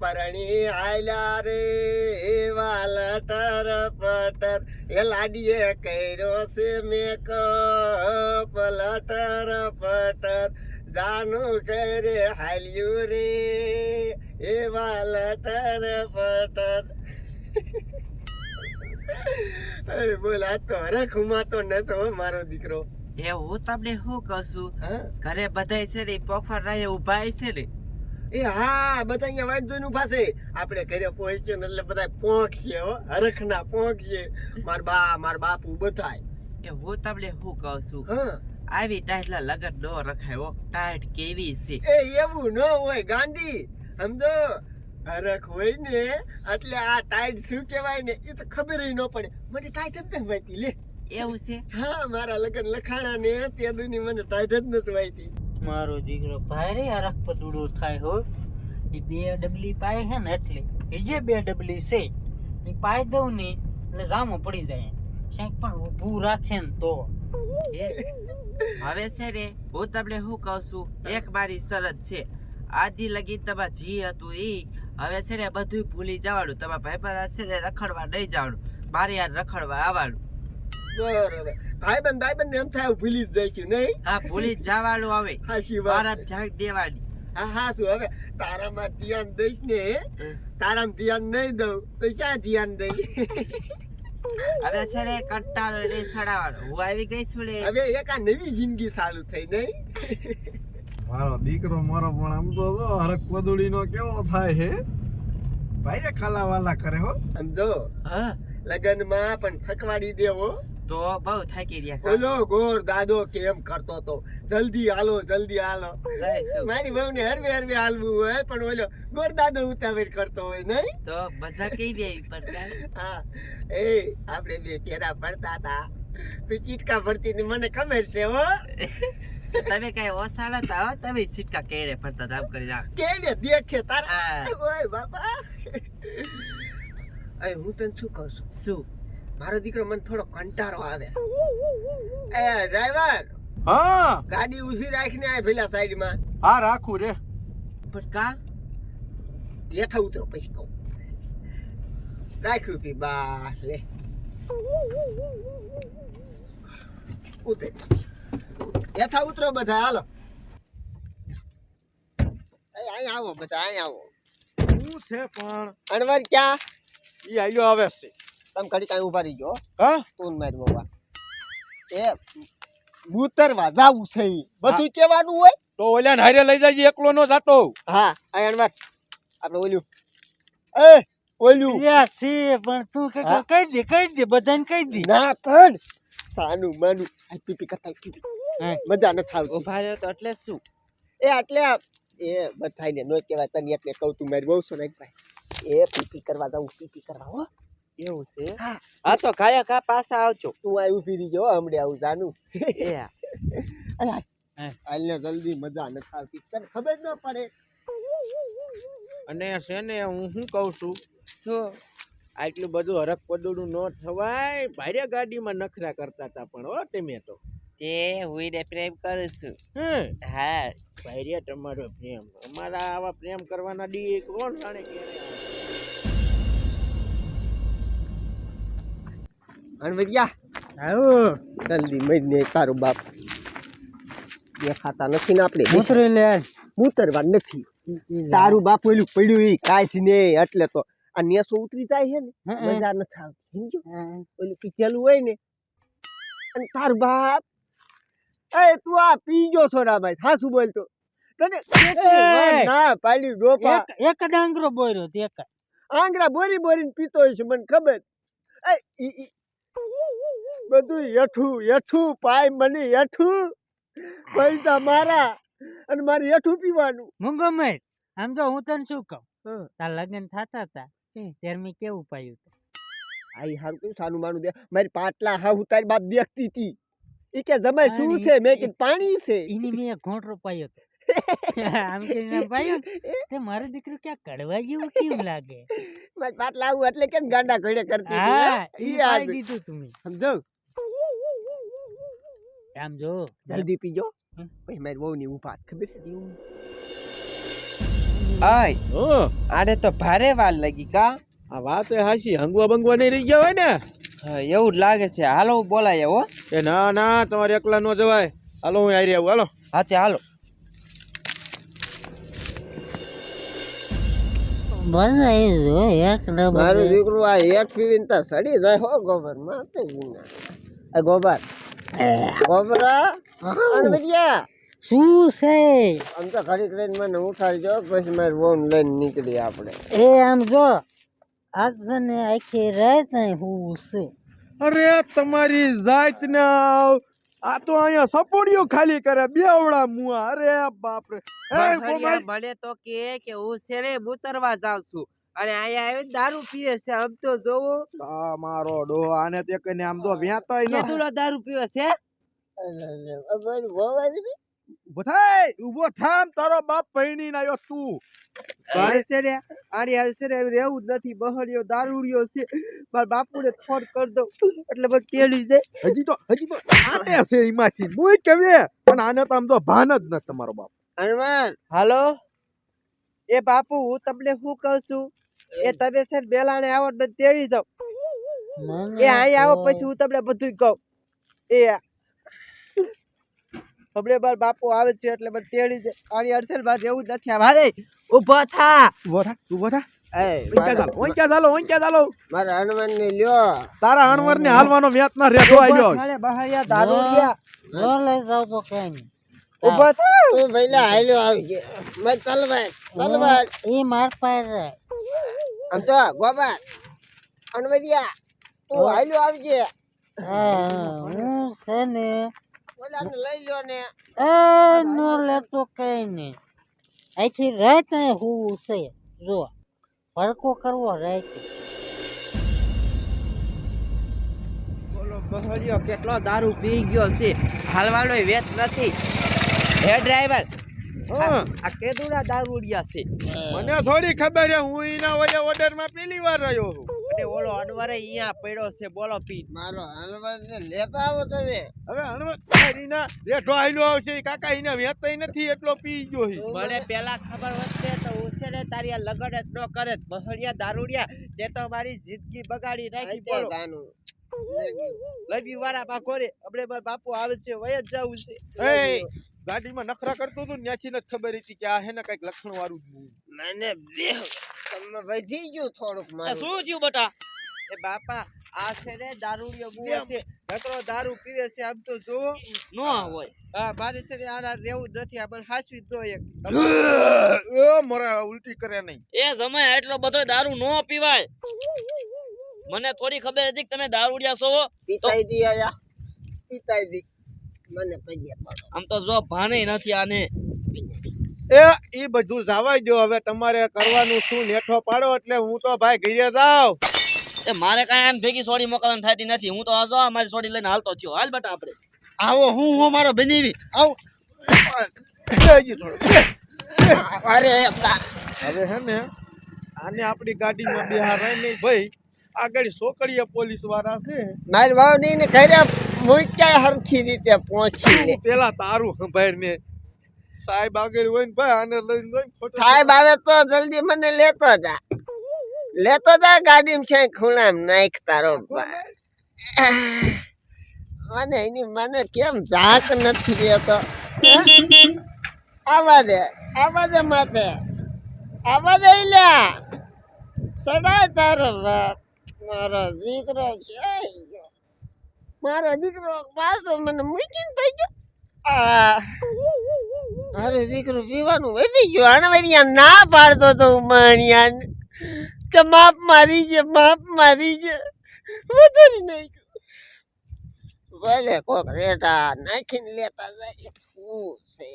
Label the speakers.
Speaker 1: પરણી આયલા રે વાલ ટર પટર એ લાડીએ કર્યો છે મેકઅપ લટર પટર જાનું કરે હાલ્યું રે એવા લટર પટર એ બોલ આ તો નતો હો મારો દીકરો.
Speaker 2: એ હું તમને શું કહું છું? ઘરે બધાય છે ને પોખર રાહે ઊભા છે ને
Speaker 1: એ હા બધા અહીંયા વાટ જોઈને ઊભા છે. આપણે ઘરે પહોંચ્યો ને એટલે બધા હો હરખના પોંખશે માર બા માર બાપુ બધાય
Speaker 2: એ હું તમને શું કહું છું?
Speaker 1: હા.
Speaker 2: આવી ટાઈટલા લગન નો રખાય ટાઈટ કેવી છે?
Speaker 1: એ એવું ન હોય ગાંધી. સમજો? હરખ હોય ને એટલે આ ટાઈટ શું કહેવાય ને એ તો ખબર ન પડે. મને ટાઈટ જ નથી વાયતી લે.
Speaker 2: એવું છે?
Speaker 1: હા મારા લગન લખાણા ને તે દુની મને ટાઈટ જ નથી વાયતી.
Speaker 3: મારો દીકરો ભારે હરખ પદુડો થાય હો. એ બે ડબલી પાય છે ને એટલે. એ જે બે ડબલી છે એ પાય દઉં ને એટલે જામો પડી જાય. ક્યાંક પણ ઊભું રાખે ને તો.
Speaker 2: હવે છે રે હું તમને શું કહું છું? એક મારી શરત છે. આજી લગી તમારે જી હતું એ હવે છે ને બધું ભૂલી જવાનું. તમારા ભાઈ છે ને રખડવા નહીં જવાનું. મારે યાર રખડવા આવવાનું.
Speaker 1: બરોબર. ભાઈબંધ ભાઈબંધ એમ થાય ભૂલી જ જઈશું નહીં?
Speaker 2: હા ભૂલી જ જવાનું હવે.
Speaker 1: હા વાત.
Speaker 2: ભારત જાગ દેવાની.
Speaker 1: હા હા શું? હવે તારામાં ધ્યાન દઈશ ને તારામાં ધ્યાન નહીં દઉં તો ક્યાં ધ્યાન દઈ?
Speaker 2: હવે છે ને કંટાળો નહીં સડાવવાનો હું આવી ગઈ છું ને.
Speaker 1: હવે એક આ નવી જિંદગી ચાલુ થઈ નહીં?
Speaker 4: મારો દીકરો મારો પણ આમ તો જો હરક પદુડી નો કેવો થાય હે? ભાઈ ખાલા વાલા કરે હો.
Speaker 1: સમજો
Speaker 2: હા.
Speaker 1: લગનમાં પણ થકવાડી દેવો.
Speaker 2: તો બહુ થાકી રહ્યા.
Speaker 1: ઓલો ગોર દાદો કેમ કરતો તો? જલ્દી હાલો જલ્દી હાલો. મારી બહુ ને હરવે હરવે હાલવું હોય પણ ઓલો ગોર દાદો ઉતાવળ કરતો હોય નહીં?
Speaker 2: તો મજા કઈ આવી પડતા
Speaker 1: હા. એ આપણે બે પેરા ભરતા હતા. તું ચીટકા ભરતી હતી મને ખબર છે હો.
Speaker 2: તમે કઈ ઓસાડા હતા તમે ચીટકા કેડે ફરતા હતા કરી નાખ.
Speaker 1: કેડે દેખે તારા. ઓય બાપા. અય હું તને શું કહું છું?
Speaker 2: શું?
Speaker 1: મારો દીકરો મને થોડો કંટારો આવે. એ ડ્રાઈવર!
Speaker 4: હા!
Speaker 1: ગાડી ઊભી રાખીને આ પેલા સાઈડમાં.
Speaker 4: હા રાખું રે.
Speaker 2: પણ કા?
Speaker 1: હેઠા ઉતરો પછી કહું. રાખ્યું પી બા લે. ઉતર. હેઠા ઉતરો બધા હાલો. અહીં આવો બધા અહીં આવો.
Speaker 4: શું છે પણ?
Speaker 1: અણવર ક્યાં?
Speaker 4: એ આવ્યો આવે છે.
Speaker 1: તમે ઘડી કાંઈ ઊભા રહી ગયો
Speaker 4: હા.
Speaker 1: તું મારી બવા એ ઉતરવા જાવું છે બધું કેવાનું હોય.
Speaker 4: તો ઓલ્યા હારે લઈ જાય એકલો નો જાતો.
Speaker 1: હા અહીં અણવર આપણે ઓલ્યું. એ ઓલ્યું.
Speaker 3: યા છે પણ તું કે? કહી દે કહી દે બધાને કહી દે.
Speaker 1: ના પણ સાનું માનું. આ પીપી કરતા કીધી
Speaker 3: હા.
Speaker 1: મજા નથી આવતી.
Speaker 2: ઊભા રહ્યો તો એટલે શું?
Speaker 1: એ એટલે એ બધાને નો કહેવાય તને એકને કહું તું મારી બહુ ને ભાઈ. એ પીપી કરવા જાઉં પીપી કરવા હો.
Speaker 2: એવું છે?
Speaker 1: હા.
Speaker 2: તો કાયા કા પાછા આવજો.
Speaker 1: તું આ ઊભી રહી ગયો હમણે આવું જાનું.
Speaker 2: એ
Speaker 1: જલ્દી મજા ન આવતી. તને ખબર ન પડે?
Speaker 5: અને છે ને હું શું કહું છું?
Speaker 2: શું?
Speaker 5: આટલું બધું હરક પદુડું ન થવાય. ભારે ગાડીમાં નખરા કરતા હતા પણ હો તમે તો.
Speaker 2: તે હું એને પ્રેમ કરું છું.
Speaker 5: હે.
Speaker 2: હા.
Speaker 5: ભાઈ તમારો પ્રેમ. અમારા આવા પ્રેમ કરવાના ડી કોણ જાણે ક્યારે
Speaker 1: અણવરિયા
Speaker 3: આવો.
Speaker 1: જલ્દી મરીને તારું બાપ. દેખાતા નથી ને આપણે.
Speaker 3: ઉતરી લે
Speaker 1: ઉતરવા નથી. તારું બાપ ઓલું પડ્યું ઈ કાંઈ નહીં એટલે તો. આ નેસો ઉતરી જાય છે ને. મજા નથી આવતી. સમજો? ઓલું પીચેલું હોય ને. અને તારું બાપ. એ તું આ પી ગયો છો ના ભાઈ. હાસુ બોલતો. તને
Speaker 3: એ!
Speaker 1: ના પાડી ડોપા
Speaker 3: એક જ આંગરો બોર્યો એક જ.
Speaker 1: બોરી બોરીને પીતો હોય છે મને ખબર. એ. બધું હેઠું હેઠું પાય મને હેઠું. પૈસા મારા અને મારે હેઠું પીવાનું.
Speaker 3: મૂંગો મેર આમ તો હું તને શું કહું? તાર લગ્ન થતા હતા. ત્યારે મેં કેવું પાયું
Speaker 1: આઈ હારું કેવું સાનું માનું દે. મારી પાટલા હા હું તારી બાપ દેખતી હતી એ કે જમાય શું છે? મેં કે પાણી છે.
Speaker 3: એની મેં ઘોંટરો પાયો હતો. આમ કરીને ભાઈ તે મારો દીકરો ક્યાં કડવા જેવું કેમ લાગે?
Speaker 1: મારી પાટલા આવું એટલે કેમ ગાંડા ઘડે કરતી
Speaker 3: હા?
Speaker 1: હે?
Speaker 3: ઈ
Speaker 1: ઈ
Speaker 3: દીધું તું
Speaker 1: સમજો?
Speaker 3: આમ જો
Speaker 1: જલ્દી પીજો
Speaker 3: હમ.
Speaker 1: પછી મારી વહુ ની ઊભા ખબર છે?
Speaker 2: આય આને તો ભારે વાર લાગી કા
Speaker 5: આ વાત એ હાચી હંગવા બંગવા નહીં રહી ગયા હોય ને
Speaker 2: એવું જ લાગે છે હાલો બોલાય હો
Speaker 5: એ ના ના તમારે એકલા ન જવાય હાલો હું આવી આવું હાલો
Speaker 2: હા તે હાલો
Speaker 1: મારું દીકરું આ એક પીવીને તો સડી જાય હો ગોબર આ ગોબર ગોબરા? અણવડિયા
Speaker 3: શું છે?
Speaker 1: આમ તો ઘડીક લઈને મને પછી મારી વહુ લઈને નીકળી આપણે.
Speaker 3: એ આમ જો ને આખી રાત અહીં હું છે.
Speaker 5: અરે તમારી જાત ના આ તો અહીંયા સપોડીઓ ખાલી કરે બેવડા મુઆ અરે બાપ રે એ
Speaker 2: બહરિયા તો કે કે હું છેડે ઉતરવા જાઉં છું. અને અહીંયા આવી દારૂ પીવે છે. આમ તો જોવો.
Speaker 5: આ મારો ડો આને તે કને આમ તો વ્યાતાય ન.
Speaker 2: કેદુડો દારૂ પીવે છે.
Speaker 1: હતી
Speaker 5: ઊભો થામ તારો બાપ પૈણી ના આવ્યો તું.
Speaker 2: ભાઈ. છે ને આની હાલ છે ને રહેવું જ નથી. બહરિયો દારૂડિયો છે. મારા બાપુને ફોન કરી દઉં. એટલે મને તેડી જાય
Speaker 5: હજી તો હજી તો આને છે એમાંથી. મુય કેવે? પણ આને તો આમ તો ભાન જ ન તમારો બાપ.
Speaker 1: હનુમાન
Speaker 2: હાલો? એ બાપુ હું તમને શું કહું છું? એ તમે છે ને બેલાણે આવો ને તેડી જાઓ. એ અહીં આવો પછી હું તમને બધું કહું. એ હમણે બાર બાપુ આવે છે એટલે મને તેડી છે આની અડસેલ બાર જેવું નથી. આ ભાઈ ઊભો થા.
Speaker 5: ઊભો થા ઊભો થા. ચાલો ઓંક્યા ચાલો ઓંક્યા
Speaker 1: હનુમાન ને લ્યો.
Speaker 5: તારા અણવર ને હાલવાનો વ્યાત ના રેડો આવ્યો.
Speaker 2: અરે
Speaker 3: ન લઈ જાવ તો કઈ નહીં
Speaker 2: ઊભો થા.
Speaker 1: તું હાલ્યો આવજે. મેં તલવાર તલવાર.
Speaker 3: એ માર
Speaker 1: આમ તો ગોબર અણવડિયા તું હાલ્યો આવજે.
Speaker 3: હા હું છે ને?
Speaker 1: ઓલાને લઈ લ્યો ને.
Speaker 3: એ નો લેતો કઈ નહીં. આખી રાત ને હું છે. જો ફરકો કરવો રાત.
Speaker 2: બોલો બહરિયો કેટલો દારૂ પી ગયો છે. હાલવાનો વેત નથી. હે ડ્રાઈવર આ કેદુડા દારૂડિયા છે.
Speaker 5: મને થોડી ખબર છે હું એના વડે ઓર્ડરમાં પેલી વાર રહ્યો છું.
Speaker 2: અને ઓલો અનવરે અહીંયા પડ્યો છે બોલો પી.
Speaker 1: મારો અનવર ને લેતા આવો તમે.
Speaker 5: હવે અનવર તારીના રેઠો આયલો આવશે કાકા એને વેતાય નથી એટલો પી ગયો છે.
Speaker 2: મને પેલા ખબર વધશે તો ને તારી આ લગન જ ન કરે બહડિયા દારૂડિયા તે તો મારી જિંદગી બગાડી નાખી બોલો.
Speaker 1: ગાનું?
Speaker 2: લબી વાળા બાકો રે આપણે બાપુ આવે છે વય જ જવું છે.
Speaker 5: એ ગાડીમાં નખરા કરતો હતો ત્યાંથી જ ખબર હતી કે આ હે ને કંઈક લક્ષણ વાળું
Speaker 1: મને બે તમને વધી ગયું થોડુંક મારું.
Speaker 3: થયું બટા?
Speaker 2: એ બાપા આ છે ને દારૂડિયો બુવે છે. નકરો દારૂ પીવે છે આમ તો જોવો
Speaker 3: ન હોય.
Speaker 2: હા મારે છે ને આના રહેવું જ નથી આ મને હાસવી જ ન એક
Speaker 5: ઓ મોરે ઉલટી કરે નહીં.
Speaker 6: એ સમય એટલો બધો દારૂ નો પીવાય. મને થોડી ખબર હતી કે તમે દારૂડિયા છો.
Speaker 1: પીતાઈ દી આયા. પીતાઈ દી. મને પગે પડો.
Speaker 6: આમ તો જો ભાને નથી આને.
Speaker 5: એ ઈ બધું જવાય દો હવે તમારે કરવાનું શું? નેઠો પાડો એટલે હું તો ભાઈ ઘરે જાવ
Speaker 6: એ મારે કાંઈ આમ ભેગી સોડી મોકલવાની થતી નથી. હું તો આ મારી સોડી લઈને હાલતો થયો. હાલ બેટા આપણે.
Speaker 5: આવો હું હું મારો બનીવી આવ.
Speaker 1: અરે
Speaker 5: હવે હે ને આને આપણી ગાડીમાં બિહારાય નહીં. ભાઈ આગળ છોકરીએ પોલીસવાળા છે.
Speaker 1: મારી વાવડી ને ઘરે મૂક્યા હરખી રીતે પહોંચી
Speaker 5: પેલા તારું સંભાળ ને સાહેબ આગળ હોય ને ભાઈ આને લઈને જોઈ ખોટો
Speaker 1: સાહેબ આવે તો જલ્દી મને લેતો જા. લેતો જા ગાડીમાં છે ખૂણામાં નાખ તારો ભાઈ. મને એની મને કેમ ઝાક નથી દેતો? આવા દે આવા દે માથે. આવા દે લ્યા. સડાય તારો બાપ. મારો દીકરો છે. મારો દીકરો પાછો મને મૂકીને ભાઈ ગયો. આ, મારો દીકરો પીવાનું વધી ગયું. અણવરિયા ના પાડતો તો માણિયા કે માપ મારી છે, માપ મારી છે. વધારી નાખ્યું. ભલે કોક રેટા નાખીને લેતા જાય શું છે?